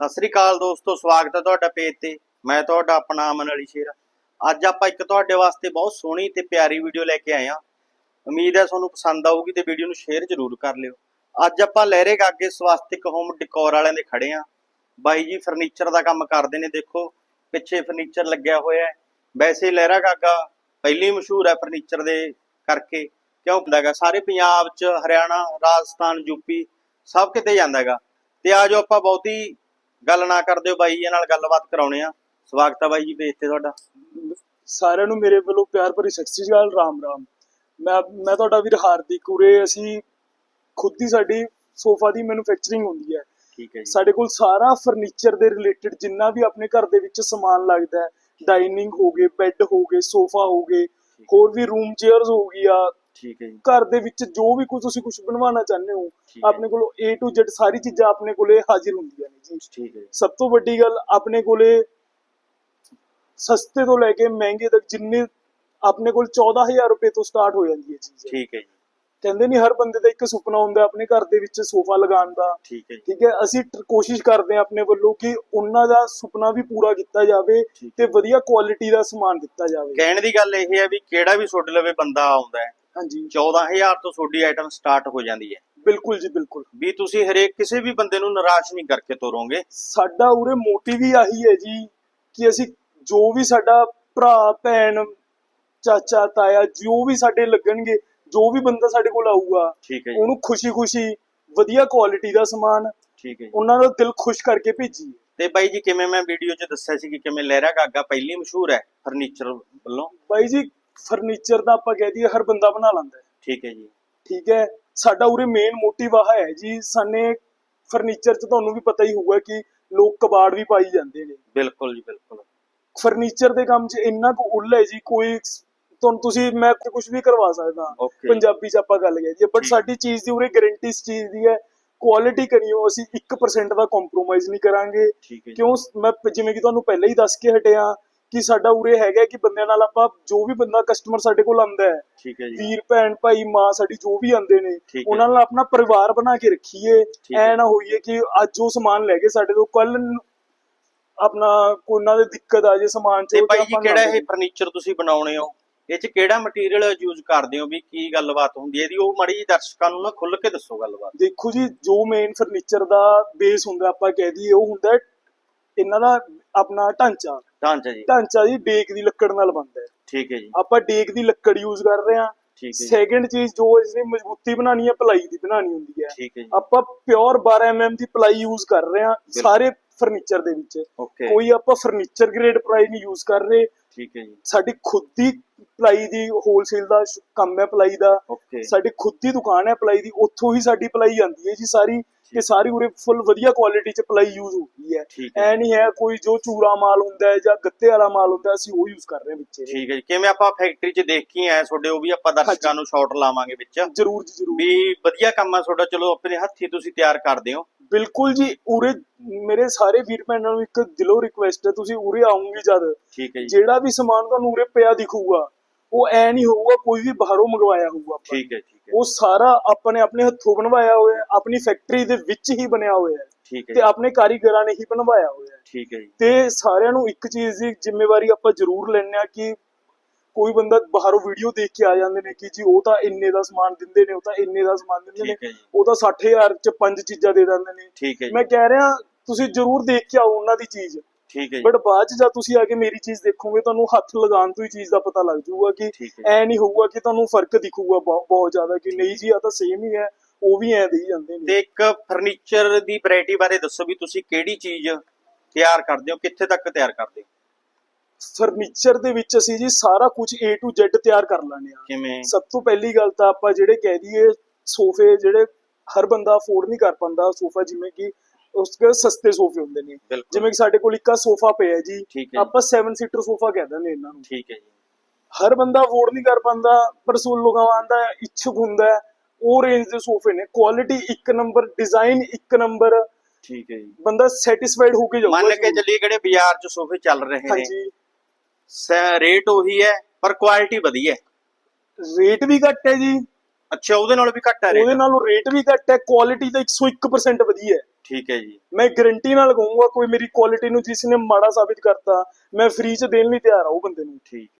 ਸਤਿ ਸ੍ਰੀ ਅਕਾਲ ਦੋਸਤੋ, ਸਵਾਗਤ ਹੈ ਤੁਹਾਡਾ ਪੇਜ ਤੇ। ਮੈਂ ਤੁਹਾਡਾ ਆਪਣਾ ਅਮਨ ਅਲੀ ਸ਼ੇਰ। ਅੱਜ ਆਪਾਂ ਇੱਕ ਤੁਹਾਡੇ ਵਾਸਤੇ ਬਹੁਤ ਸੋਹਣੀ ਤੇ ਪਿਆਰੀ ਵੀਡੀਓ ਲੈ ਕੇ ਆਏ ਹਾਂ। ਉਮੀਦ ਹੈ ਤੁਹਾਨੂੰ ਪਸੰਦ ਆਊਗੀ ਤੇ ਵੀਡੀਓ ਨੂੰ ਸ਼ੇਅਰ ਜ਼ਰੂਰ ਕਰ ਲਿਓ। ਅੱਜ ਆਪਾਂ ਲਹਿਰੇ ਗਾਗੇ ਸਵਾਸਤਿਕ ਹੋਮ ਡਿਕੋਰ ਵਾਲਿਆਂ ਦੇ ਖੜੇ ਹਾਂ। ਬਾਈ ਜੀ ਫਰਨੀਚਰ ਦਾ ਕੰਮ ਕਰਦੇ ਨੇ, ਦੇਖੋ, ਪਿੱਛੇ ਫਰਨੀਚਰ ਲੱਗਿਆ ਹੋਇਆ ਹੈ। ਵੈਸੇ ਲਹਿਰਾ ਗਾਗਾ ਪਹਿਲੀ ਮਸ਼ਹੂਰ ਹੈ ਫਰਨੀਚਰ ਦੇ ਕਰਕੇ। ਕਿਉਂ ਹੁੰਦਾ ਸਾਰੇ ਪੰਜਾਬ 'ਚ, ਹਰਿਆਣਾ, ਰਾਜਸਥਾਨ ਯੂਪੀ ਸਭ ਕਿਤੇ ਜਾਂਦਾ ਹੈਗਾ। ਤੇ ਆਜੋ ਆਪਾਂ ਬਹੁਤੀ ਗੱਲ ਨਾ ਕਰਦੇ ਹੋ ਬਾਈ ਜੀ ਨਾਲ ਗੱਲਬਾਤ ਕਰਾਉਣੇ ਆ। ਸਵਾਗਤ ਹੈ ਬਾਈ ਜੀ ਪੇਜ ਤੇ ਤੁਹਾਡਾ। ਸਾਰਿਆਂ ਨੂੰ ਮੇਰੇ ਵੱਲੋਂ ਪਿਆਰ ਭਰੀ ਸਤਿ ਸ੍ਰੀ ਅਕਾਲ ਰਾਮ ਰਾਮ। ਮੈਂ ਮੈਂ ਤੁਹਾਡਾ ਵੀਰ ਹਾਰਦਿਕ ਉਰੇ ਅਸੀਂ ਖੁਦ ਦੀ ਸਾਡੀ ਸੋਫਾ ਦੀ ਮੈਨੂਫੈਕਚਰਿੰਗ ਹੁੰਦੀ ਹੈ। ਠੀਕ ਹੈ ਜੀ। ਸਾਡੇ ਕੋਲ ਸਾਰਾ ਫਰਨੀਚਰ ਦੇ ਰਿਲੇਟਡ ਜਿੰਨਾ ਵੀ ਆਪਣੇ ਘਰ ਦੇ ਵਿੱਚ ਸਮਾਨ ਲੱਗਦਾ ਹੈ ਡਾਈਨਿੰਗ ਹੋ ਗਏ ਬੈੱਡ ਹੋ ਗਏ ਸੋਫਾ ਹੋ ਗਏ ਹੋਰ ਵੀ ਰੂਮ ਚੇਅਰਸ ਹੋ ਗਈਆਂ ਠੀਕ ਹੈ ਜੀ। ਘਰ ਦੇ ਵਿੱਚ ਜੋ ਵੀ ਕੁਝ ਤੁਸੀਂ ਕੁਝ ਬਣਵਾਉਣਾ ਚਾਹੁੰਦੇ ਹੋ। ਆਪਣੇ ਕੋਲ A to Z ਸਾਰੀ ਚੀਜ਼ਾਂ ਆਪਣੇ ਕੋਲੇ ਹਾਜ਼ਰ ਹੁੰਦੀਆਂ। ਨੇ ਜੀ ਠੀਕ ਹੈ ਸਭ ਤੋਂ ਵੱਡੀ ਗੱਲ ਆਪਣੇ ਕੋਲੇ ਸਸਤੇ ਤੋਂ ਲੈ ਕੇ ਮਹਿੰਗੇ ਤੱਕ ਜਿੰਨੇ ਆਪਣੇ ਕੋਲ 14000 ਰੁਪਏ ਤੋਂ ਸਟਾਰਟ ਹੋ ਜਾਂਦੀ ਹੈ ਚੀਜ਼। ਠੀਕ ਹੈ ਜੀ। ਕਹਿੰਦੇ ਨਹੀਂ ਹਰ ਬੰਦੇ ਦਾ ਇੱਕ ਸੁਪਨਾ ਹੁੰਦਾ ਆਪਣੇ ਘਰ ਦੇ ਵਿੱਚ ਸੋਫਾ ਲਗਾਉਣ ਦਾ। ਠੀਕ ਹੈ ਠੀਕ ਹੈ ਅਸੀਂ ਕੋਸ਼ਿਸ਼ ਕਰਦੇ ਹਾਂ ਆਪਣੇ ਵੱਲੋਂ ਕਿ ਉਹਨਾਂ ਦਾ ਸੁਪਨਾ ਵੀ ਪੂਰਾ ਕੀਤਾ ਜਾਵੇ ਤੇ ਵਧੀਆ ਕੁਆਲਿਟੀ ਦਾ ਸਮਾਨ ਦਿੱਤਾ ਜਾਵੇ। ਕਹਿਣ ਦੀ ਗੱਲ ਇਹ ਹੈ ਵੀ ਕਿਹੜਾ ਵੀ ਤੁਹਾਡੇ ਲਵੇ ਬੰਦਾ ਆਉਂਦਾ ਹੈ ਹਾਂਜੀ। 14000 ਤੋਂ ਤੁਹਾਡੀ ਆਈਟਮ ਸਟਾਰਟ ਹੋ ਜਾਂਦੀ ਹੈ। ਬਿਲਕੁਲ ਜੀ ਬਿਲਕੁਲ। ਵੀ ਤੁਸੀਂ ਹਰੇਕ ਕਿਸੇ ਵੀ ਬੰਦੇ ਨੂੰ ਨਿਰਾਸ਼ ਨਹੀਂ ਕਰਕੇ ਤੋਰੋਗੇ? ਸਾਡਾ ਉਰੇ ਮੋਟਿਵ ਹੀ ਆਹੀ ਹੈ ਜੀ ਕਿ ਅਸੀਂ ਜੋ ਵੀ ਸਾਡਾ ਭਰਾ ਭੈਣ ਚਾਚਾ ਤਾਇਆ ਜੋ ਵੀ ਸਾਡੇ ਲੱਗਣਗੇ ਜੋ ਵੀ ਬੰਦਾ ਸਾਡੇ ਕੋਲ ਆਊਗਾ ਠੀਕ ਹੈ ਜੀ। ਉਹਨੂੰ ਖੁਸ਼ੀ-ਖੁਸ਼ੀ ਵਧੀਆ ਕੁਆਲਿਟੀ ਦਾ ਸਮਾਨ ਠੀਕ ਹੈ ਜੀ। ਉਹਨਾਂ ਦਾ ਦਿਲ ਖੁਸ਼ ਕਰਕੇ ਭੇਜੀਏ। ਤੇ ਬਾਈ ਜੀ ਕਿਵੇਂ ਮੈਂ ਵੀਡੀਓ 'ਚ ਦੱਸਿਆ ਸੀ ਕਿ ਕਿਵੇਂ ਲਹਿਰਾ ਗਾਗਾ ਪਹਿਲੀ ਮਸ਼ਹੂਰ ਹੈ ਫਰਨੀਚਰ ਵੱਲੋਂ? ਬਾਈ ਜੀ ਫਰਨੀਚਰ ਦਾ ਆਪਾਂ ਕਹਿ ਦਈਏ ਹਰ ਬੰਦਾ ਬਣਾ ਲੈਂਦਾ ਹੈ। ਠੀਕ ਹੈ ਜੀ। ਠੀਕ ਹੈ ਸਾਡਾ ਉਰੇ ਮੇਨ ਮੋਟਿਵ ਆਹ ਹੈ ਜੀ ਸਾਨੇ ਫਰਨੀਚਰ 'ਚ ਤੁਹਾਨੂੰ ਵੀ ਪਤਾ ਹੀ ਹੋਊਗਾ ਕਿ ਲੋਕ ਕਬਾੜ ਵੀ ਪਾਈ ਜਾਂਦੇ ਨੇ। ਬਿਲਕੁਲ ਜੀ ਬਿਲਕੁਲ। ਫਰਨੀਚਰ ਦੇ ਕੰਮ 'ਚ ਇੰਨਾ ਕੁ ਉੱਲ ਹੈ ਜੀ ਕੋਈ ਤੁਹਾਨੂੰ ਤੁਸੀਂ ਮੈਂ ਕੁਝ ਵੀ ਕਰਵਾ ਸਕਦਾ। ਪੰਜਾਬੀ 'ਚ ਆਪਾਂ ਗੱਲ ਕਰੀਏ ਬਟ। ਸਾਡੀ ਚੀਜ਼ ਦੀ ਉਰੇ ਗਾਰੰਟੀ ਇਸ ਚੀਜ਼ ਦੀ ਹੈ ਕੁਆਲਿਟੀ ਕਰੀਓ ਅਸੀਂ 1% ਦਾ ਕੰਪਰੋਮਾਈਜ਼ ਨਹੀਂ ਕਰਾਂਗੇ। ਕਿਉਂ ਮੈਂ ਜਿਵੇਂ ਕਿ ਤੁਹਾਨੂੰ ਪਹਿਲਾਂ ਹੀ ਦੱਸ ਕੇ ਹਟਿਆ ਕਿ ਸਾਡਾ ਉਰੇ ਹੈਗਾ ਕਿ ਬੰਦਿਆਂ ਨਾਲ ਆਪਾਂ ਜੋ ਵੀ ਬੰਦਾ ਕਸਟਮਰ ਸਾਡੇ ਕੋਲ ਆਂਦਾ ਹੈ ਠੀਕ ਹੈ ਜੀ। ਵੀਰ ਭੈਣ ਭਾਈ ਮਾਂ ਸਾਡੀ ਜੋ ਵੀ ਆਂਦੇ ਨੇ। ਉਹਨਾਂ ਨਾਲ ਆਪਣਾ ਪਰਿਵਾਰ ਬਣਾ ਕੇ ਰੱਖੀਏ। ਐ ਨਾ ਹੋਈਏ ਕਿ ਅੱਜ ਉਹ ਸਮਾਨ ਲੈ ਗਏ ਸਾਡੇ ਤੋਂ ਕੱਲ ਆਪਣਾ ਕੋਈ ਦੇ ਦਿੱਕਤ ਆ ਜੇ ਸਮਾਨ ਚ ਤੇ ਤਾਂ ਜੀ ਕਿਹੜਾ ਇਹ ਫਰਨੀਚਰ ਤੁਸੀਂ ਬਣਾਉਣੇ ਹੋ? ਇਹ ਚ ਕਿਹੜਾ ਮਟੀਰੀਅਲ ਯੂਜ਼ ਕਰਦੇ ਹੋ ਵੀ ਕੀ ਗੱਲਬਾਤ ਹੁੰਦੀ ਹੈ? ਇਹਦੀ ਉਹ ਮਾੜੀ ਦਰਸ਼ਕਾਂ ਨੂੰ ਨਾ ਖੁੱਲ ਕੇ ਦੱਸੋ ਗੱਲਬਾਤ। ਦੇਖੋ ਜੀ ਜੋ ਮੇਨ ਫਰਨੀਚਰ ਦਾ ਬੇਸ ਹੁੰਦਾ ਆਪਾਂ ਕਹਿ ਦਈਏ ਉਹ ਹੁੰਦਾ ਇਹਨਾਂ ਦਾ ਆਪਣਾ ਢਾਂਚਾ। ਢਾਂਚਾ ਜੀ। ਢਾਂਚਾ ਜੀ ਡੇਕ ਦੀ ਲੱਕੜ ਨਾਲ ਬਣਦਾ ਹੈ। ਠੀਕ ਹੈ ਜੀ। ਆਪਾਂ ਡੇਕ ਦੀ ਲੱਕੜ ਯੂਜ਼ ਕਰ ਰਹੇ ਹਾਂ। ਠੀਕ ਹੈ ਜੀ। ਸੈਕਿੰਡ ਚੀਜ਼ ਜੋ ਇਸਨੇ ਮਜ਼ਬੂਤੀ ਬਣਾਉਣੀ ਹੈ ਪਲਾਈ ਦੀ ਬਣਾਉਣੀ ਹੁੰਦੀ ਹੈ। ਠੀਕ ਹੈ ਜੀ। ਆਪਾਂ ਪਿਓਰ 12 mm ਦੀ ਪਲਾਈ ਯੂਜ਼ ਕਰ ਰਹੇ ਹਾਂ ਸਾਰੇ ਫਰਨੀਚਰ ਦੇ ਵਿੱਚ। ਕੋਈ ਆਪਾਂ ਫਰਨੀਚਰ ਗ੍ਰੇਡ ਪਲਾਈ ਨਹੀਂ ਯੂਜ਼ ਕਰ ਰਹੇ। ਠੀਕ ਹੈ ਜੀ। ਸਾਡੀ ਖੁਦ ਦੀ ਪਲਾਈ ਦੀ ਹੋਲਸੇਲ ਦਾ ਕੰਮ ਹੈ ਪਲਾਈ ਦਾ। ਸਾਡੀ ਖੁਦ ਦੀ ਦੁਕਾਨ ਹੈ ਪਲਾਈ ਦੀ ਉੱਥੋਂ ਹੀ ਸਾਡੀ ਪਲਾਈ ਆਉਂਦੀ ਹੈ ਜੀ ਸਾਰੀ। ਤੇ ਸਾਰੀ ਉਰੇ ਫੁੱਲ ਵਧੀਆ ਕੁਆਲਿਟੀ ਚ ਪਲਾਈ ਯੂਜ਼ ਹੁੰਦੀ ਹੈ। ਠੀਕ ਹੈ। ਐ ਨਹੀਂ ਹੈ ਕੋਈ ਜੋ ਚੂਰਾ ਮਾਲ ਹੁੰਦਾ ਹੈ ਜਾਂ ਗੱਤੇ ਵਾਲਾ ਮਾਲ ਹੁੰਦਾ ਹੈ, ਅਸੀਂ ਉਹ ਯੂਜ਼ ਕਰ ਰਹੇ ਹਾਂ ਵਿੱਚ। ਠੀਕ ਹੈ ਜੀ। ਕਿਵੇਂ ਆਪਾਂ ਫੈਕਟਰੀ 'ਚ ਦੇਖ ਕੇ ਆਏ ਤੁਹਾਡੇ ਉਹ ਵੀ ਆਪਾਂ ਦਰਸ਼ਕਾਂ ਨੂੰ ਸ਼ਾਰਟ ਲਾਵਾਂਗੇ ਵਿੱਚ। ਜਰੂਰ ਜੀ ਜਰੂਰ। ਵੀ ਵਧੀਆ ਕੰਮ ਆ ਤੁਹਾਡਾ ਚਲੋ ਆਪਣੇ ਹੱਥੀ ਤੁਸੀਂ ਤਿਆਰ ਕਰਦੇ ਹੋ। ਬਿਲਕੁਲ ਜੀ ਉਰੇ ਮੇਰੇ ਸਾਰੇ ਵੀਰ ਭੈਣਾਂ ਨੂੰ ਇੱਕ ਦਿਲੋਂ ਰਿਕੁਐਸਟ ਹੈ ਤੁਸੀਂ ਉਰੇ ਆਉਂਗੇ ਜਦ। ਠੀਕ ਹੈ ਜੀ। ਜਿਹੜਾ ਵੀ ਸਮਾਨ ਤੁਹਾਨੂੰ ਉਰੇ ਪਿਆ ਦਿਖੂਗਾ ਉਹ ਐ ਨਹੀਂ ਹੋਊਗਾ ਕੋਈ ਵੀ ਬਾਹਰੋਂ ਮੰਗਵਾਇਆ ਹੋਊਗਾ ਆਪਾਂ। ਠੀਕ ਹੈ ਠੀਕ ਹੈ। ਉਹ ਸਾਰਾ ਆਪਣੇ ਆਪਣੇ ਹੱਥੋਂ ਬਣਵਾਇਆ ਹੋਇਆ ਹੈ ਆਪਣੀ ਫੈਕਟਰੀ ਦੇ ਵਿੱਚ ਹੀ ਬਣਿਆ ਹੋਇਆ ਹੈ। ਠੀਕ ਹੈ ਤੇ ਆਪਣੇ ਕਾਰੀਗਰਾਂ ਨੇ ਹੀ ਬਣਵਾਇਆ ਹੋਇਆ ਹੈ। ਠੀਕ ਹੈ ਜੀ। ਤੇ ਸਾਰਿਆਂ ਨੂੰ ਇੱਕ ਚੀਜ਼ ਦੀ ਜ਼ਿੰਮੇਵਾਰੀ ਆਪਾਂ ਜ਼ਰੂਰ ਲੈਣੇ ਆ ਕਿ ਕੋਈ ਬੰਦਾ ਬਾਹਰੋਂ ਵੀਡੀਓ ਦੇਖ ਕੇ ਆ ਜਾਂਦੇ ਨੇ ਕਿ ਜੀ ਉਹ ਤਾਂ ਇੰਨੇ ਦਾ ਸਮਾਨ ਦਿੰਦੇ ਨੇ ਉਹ ਤਾਂ ਇੰਨੇ ਦਾ ਸਮਾਨ ਦਿੰਦੇ ਨੇ ਉਹ ਤਾਂ 60000 ਚ ਪੰਜ ਚੀਜ਼ਾਂ ਦੇ ਦਿੰਦੇ ਨੇ। ਠੀਕ ਹੈ ਜੀ। ਮੈਂ ਕਹਿ ਰਿਹਾ ਤੁਸੀਂ ਜ਼ਰੂਰ ਦੇਖ ਕੇ ਆਓ ਉਹਨਾਂ ਦੀ ਚੀਜ਼। ਠੀਕ ਹੈ ਬਟ ਬਾਅਦ ਚ ਜਦ ਤੁਸੀਂ ਆ ਕੇ ਮੇਰੀ ਚੀਜ਼ ਦੇਖੋਗੇ ਤੁਹਾਨੂੰ ਹੱਥ ਲਗਾਉਣ ਤੋਂ ਹੀ ਚੀਜ਼ ਦਾ ਪਤਾ ਲੱਗ ਜਾਊਗਾ ਕਿ ਐ ਨਹੀਂ ਹੋਊਗਾ ਕਿ ਤੁਹਾਨੂੰ ਫ਼ਰਕ ਦਿਖੂਗਾ ਬਹੁ- ਬਹੁਤ ਜ਼ਿਆਦਾ ਕਿ ਨਹੀਂ ਜੀ ਆ ਤਾਂ ਸੇਮ ਹੀ ਹੈ ਉਹ ਵੀ ਐ ਦੇਈ ਜਾਂਦੇ ਨੇ। ਤੇ ਇੱਕ ਫਰਨੀਚਰ ਦੀ ਵੈਰਾਈਟੀ ਬਾਰੇ ਦੱਸੋ ਵੀ ਤੁਸੀਂ ਕਿਹੜੀ ਚੀਜ਼ ਤਿਆਰ ਕਰਦੇ ਹੋ ਕਿੱਥੇ ਤੱਕ ਤਿਆਰ ਕਰਦੇ ਹੋ? ਫਰਨੀਚਰ ਦੇ ਵਿੱਚ ਅਸੀਂ ਜੀ ਸਾਰਾ ਕੁਝ A to Z ਤਿਆਰ ਕਰ ਲੈਂਦੇ ਆ ਕਿਵੇਂ? ਸਭ ਤੋਂ ਪਹਿਲੀ ਗੱਲ ਤਾਂ ਆਪਾਂ ਜਿਹੜੇ ਕਹਿ ਦਈਏ ਸੋਫੇ ਜਿਹੜੇ ਹਰ ਬੰਦਾ ਅਫੋਰਡ ਨਹੀਂ ਕਰ ਪਾਉਂਦਾ ਸੋਫਾ ਜਿਵੇਂ ਕਿ ਉਸ ਦੇ ਸਸਤੇ ਸੋਫੇ ਹੁੰਦੇ ਨੇ। ਬਿਲਕੁਲ। ਜਿਵੇਂ ਕਿ ਸਾਡੇ ਕੋਲ ਇੱਕ ਆ ਸੋਫਾ ਪਿਆ ਜੀ। ਠੀਕ ਹੈ ਆਪਾਂ 7 ਸੀਟਰ ਸੋਫਾ ਕਹਿ ਦਿੰਦੇ ਇਹਨਾਂ ਨੂੰ। ਠੀਕ ਹੈ ਜੀ। ਹਰ ਬੰਦਾ ਅਫੋਰਡ ਨਹੀਂ ਕਰ ਪਾਉਂਦਾ ਪਰ ਸੋ ਲੋਕਾਂ ਆਂਦਾ ਇੱਛੁਕ ਹੁੰਦਾ ਹੈ। ਉਹ ਰੇਂਜ ਦੇ ਸੋਫੇ ਨੇ। ਕੁਆਲਿਟੀ ਇੱਕ ਨੰਬਰ ਡਿਜ਼ਾਈਨ ਇੱਕ ਨੰਬਰ ਠੀਕ ਹੈ ਜੀ। ਬੰਦਾ ਸੈਟੀਸਫਾਈਡ ਹੋ ਕੇ ਜਾਊਗਾ ਮੰਨ ਕੇ ਜ਼ਰੂਰ। ਚੱਲੀਏ ਕਿਹੜੇ ਬਾਜ਼ਾਰ 'ਚ ਸੋਫੇ ਚੱਲ ਰਹੇ ਨੇ। ਹਾਂਜੀ। ਸ- ਰੇਟ ਉਹੀ ਹੈ ਪਰ ਕੁਆਲਿਟੀ ਵਧੀਆ ਹੈ। ਰੇਟ ਵੀ ਘੱਟ ਹੈ ਜੀ। ਅੱਛਾ ਉਹਦੇ ਨਾਲ ਵੀ ਘੱਟ ਹੈ ਉਹਦੇ ਰੇਟ ਨਾਲੋਂ ਰੇਟ ਵੀ ਘੱਟ ਹੈ। ਕੁਆਲਿਟੀ ਤਾਂ 101% ਵਧੀਆ ਹੈ। ਠੀਕ ਹੈ ਜੀ। ਮੈਂ ਗਾਰੰਟੀ ਨਾਲ ਕਹੂੰਗਾ ਕੋਈ ਮੇਰੀ ਕੁਆਲਿਟੀ ਨੂੰ ਜਿਸ ਨੇ ਮਾੜਾ ਸਾਬਿਤ ਕਰਤਾ ਮੈਂ ਫ੍ਰੀ ਚ ਦੇਣ ਲਈ ਤਿਆਰ ਹਾਂ ਉਹ ਬੰਦੇ ਨੂੰ। ਠੀਕ।